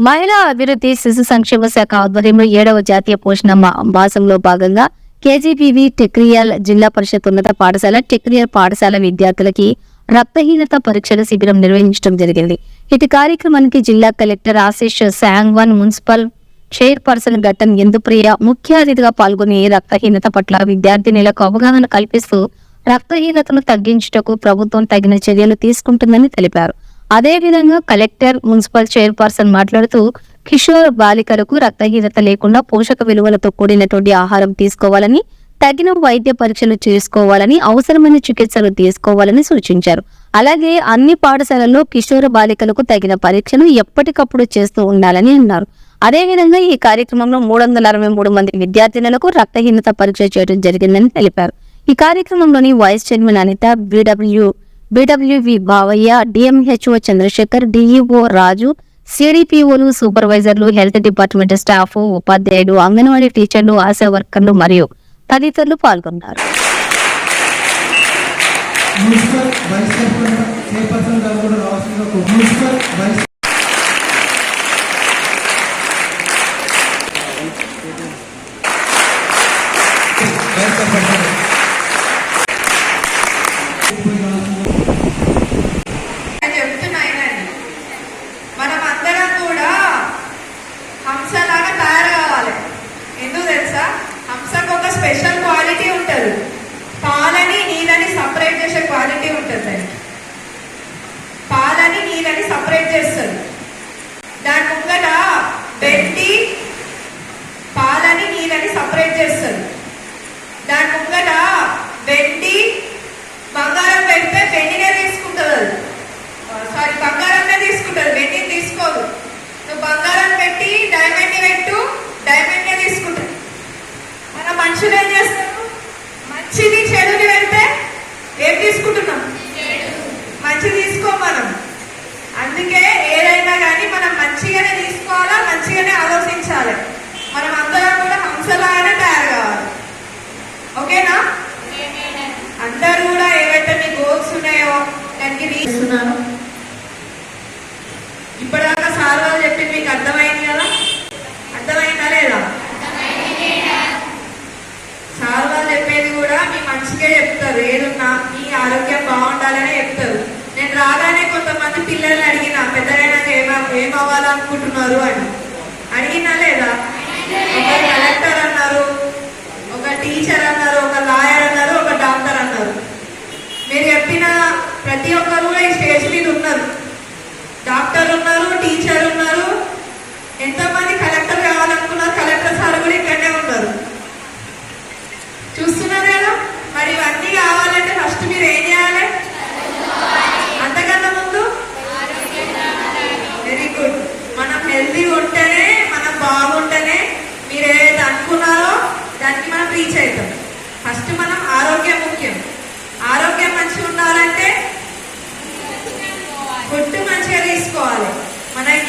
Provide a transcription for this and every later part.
మహిళా అభివృద్ధి శిశు సంక్షేమ శాఖ ఆధ్వర్యంలో ఏడవ జాతీయ పోషణ మా- మాసంలో భాగంగా కేజీబీవీ టెక్రియల్ జిల్లా పరిషత్ ఉన్నత పాఠశాల టెక్రియల్ పాఠశాల విద్యార్థులకి రక్తహీనత పరీక్షల శిబిరం నిర్వహించడం జరిగింది. ఇటు కార్యక్రమానికి జిల్లా collector Ashish Sangwan municipal chairperson ఘటన్ ఎందుప్రియ ముఖ్య అతిథిగా పాల్గొని రక్తహీనత పట్ల విద్యార్థినులకు అవగాహన కల్పిస్తూ రక్తహీనతను తగ్గించుటకు ప్రభుత్వం తగిన చర్యలు తీసుకుంటుందని తెలిపారు. అదేవిధంగా కలెక్టర్ మున్సిపల్ చైర్పర్సన్ మాట్లాడుతూ కిషోర్ బాలికలకు రక్తహీనత లేకుండా పోషక విలువలతో కూడినటువంటి ఆహారం తీసుకోవాలని తగిన వైద్య పరీక్షలు చేసుకోవాలని అవసరమైన చికిత్సలు తీసుకోవాలని సూచించారు. అలాగే అన్ని పాఠశాలల్లో కిషోర బాలికలకు తగిన పరీక్షలు ఎప్పటికప్పుడు చేస్తూ ఉండాలని అన్నారు. అదేవిధంగా ఈ కార్యక్రమంలో మూడు వందల అరవై మూడు మంది విద్యార్థినులకు రక్తహీనత పరీక్ష చేయడం జరిగిందని తెలిపారు. ఈ కార్యక్రమంలోని vice chairman Anitha BW బీడబ్ల్యూవి Bavayya DMHO Chandrasekhar DEO Raju సిడిపిఓలు సూపర్వైజర్లు హెల్త్ డిపార్ట్మెంట్ స్టాఫ్ ఉపాధ్యాయులు అంగన్వాడీ టీచర్లు ఆశా వర్కర్లు మరియు తదితరులు పాల్గొన్నారు. మున్సిపల్ వైస్ చైర్పర్సన్ గారు కూడా రావాల్సిందిగా మున్సిపల్ వైస్ దానికి తీస్తున్నాను ఇప్పటిదాకా సార్ వాళ్ళు చెప్పింది మీకు అర్థమైంది కదా? అర్థమైందా లేదా? సార్ వాళ్ళు చెప్పేది కూడా మీ మంచిగా చెప్తారు. ఏదున్నా మీ ఆరోగ్యం బాగుండాలనే చెప్తారు. నేను రాగానే కొంతమంది పిల్లల్ని అడిగిన పెద్దలైనా ఏమా ఏమవ్వాలనుకుంటున్నారు? అని. అడిగినా లేదా? ఒక కలెక్టర్ అన్నారు ఒక టీచర్ అన్నారు ఒక లాయర్ అన్నారు ఒక డాక్టర్ అన్నారు. మీరు చెప్పిన ప్రతి ఒక్కరు కూడా ఈ స్టేజ్ మీద ఉన్నారు. డాక్టర్ ఉన్నారు టీచర్ ఉన్నారు. ఎంతో మంది కలెక్టర్ కావాలనుకున్నారు కలెక్టర్ సార్ కూడా ఇక్కడనే ఉన్నారు. చూస్తున్నారు కదా మరి ఇవన్నీ కావాలంటే ఫస్ట్ మీరు ఏం చేయాలి అంతకన్నా ముందు వెరీ గుడ్ మనం హెల్తీ ఉంటేనే మనం బాగుంటేనే మీరు ఏదైతే అనుకున్నారో దానికి మనం రీచ్ అవుతాం ఫస్ట్ మనం ఆరోగ్యం ముఖ్యం ఆరోగ్యం మంచిగా ఉండాలంటే ఫుడ్ మంచిగా తీసుకోవాలి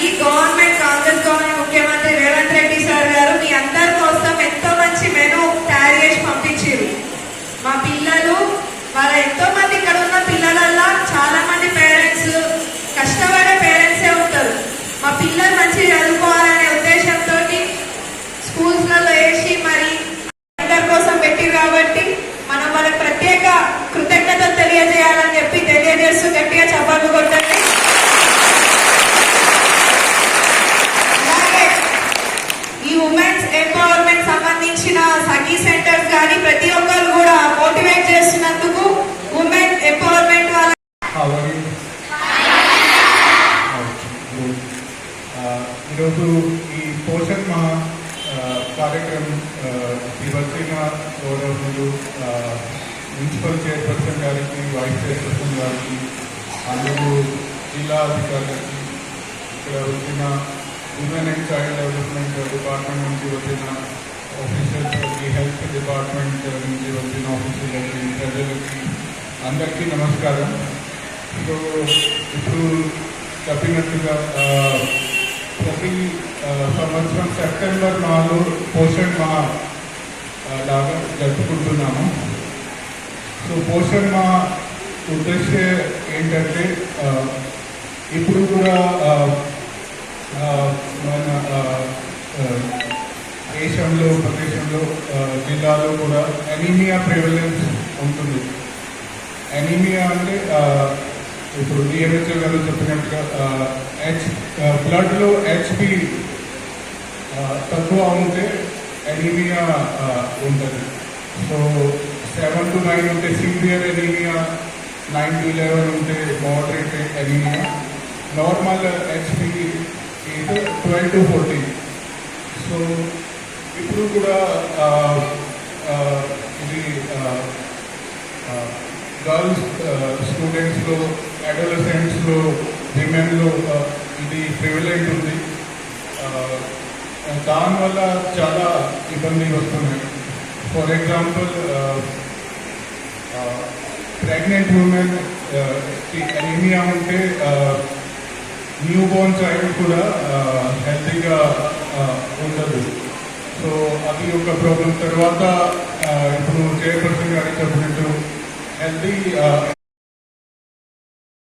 ఈ గవర్నమెంట్ కాంగ్రెస్ గవర్నమెంట్ ముఖ్యమంత్రి రేవంత్ రెడ్డి సార్ గారు మీ అందరి కోసం ఎంతో మంచి మెను తయారు చేసి పంపించారు. మా పిల్లలు వాళ్ళ ఎంతో మంది ఇక్కడ ఉన్న పిల్లలల్లో చాలా మంది పేరెంట్స్ కష్టపడే పేరెంట్సే ఉంటారు. మా పిల్లలు మంచిగా చదువుకోవాలనే ఉద్దేశంతో స్కూల్స్లలో వేసి మరి అందరి కోసం పెట్టి కాబట్టి మనం వాళ్ళకి ప్రత్యేక కృతజ్ఞతలు తెలియజేయాలని చెప్పి తెలియజేస్తూ గట్టిగా చప్పట్లు కొట్టండి ఈ పోషణ్ మహా కార్యక్రమం దివసిన గౌరవములు మున్సిపల్ చైర్పర్సన్ గారికి వైస్ చైర్పర్సన్ గారికి అందరూ జిల్లా అధికారులకి ఇక్కడ వచ్చిన women and child development department నుంచి వచ్చిన ఆఫీసర్స్కి హెల్త్ డిపార్ట్మెంట్ నుంచి వచ్చిన ఆఫీసర్లకి ప్రజలకి అందరికీ నమస్కారం. సో ఇప్పుడు చెప్పినట్టుగా ప్రతి సంవత్సరం సెప్టెంబర్ నాలుగు పోషణ్ మా లాగా జరుపుకుంటున్నాము. సో పోషణ్ మా ఉద్దేశం ఏంటంటే ఇప్పుడు కూడా మన దేశంలో ప్రదేశంలో జిల్లాలో కూడా అనీమియా ప్రివలెన్స్ ఉంటుంది. అనీమియా అంటే ఇప్పుడు డిఎంహెచ్ఓ గారు చెప్పినట్టుగా హెచ్ బ్లడ్లో హెచ్పి తక్కువ ఉంటే ఎనీమియా ఉంటుంది. సో సెవెన్ టు నైన్ ఉంటే severe anaemia nine to eleven ఉంటే మోడరేట్ ఎనీమియా నార్మల్ హెచ్పి ఇది ట్వెల్వ్ టు ఫోర్టీన్ సో ఇప్పుడు కూడా ఇది గర్ల్స్ స్టూడెంట్స్లో అడోలసెంట్స్లో విమెన్లో ఇది ప్రివిలెంట్ ఉంది. దానివల్ల చాలా ఇబ్బంది వస్తున్నాయి for example pregnant women anaemia ఉంటే న్యూ బోర్న్ చైల్డ్ కూడా uh, హెల్తీగా uh, ఉండదు. సో అది ఒక ప్రాబ్లం తర్వాత uh, ఇప్పుడు చైర్పర్సన్ గారికి చెప్పినట్టు హెల్తీ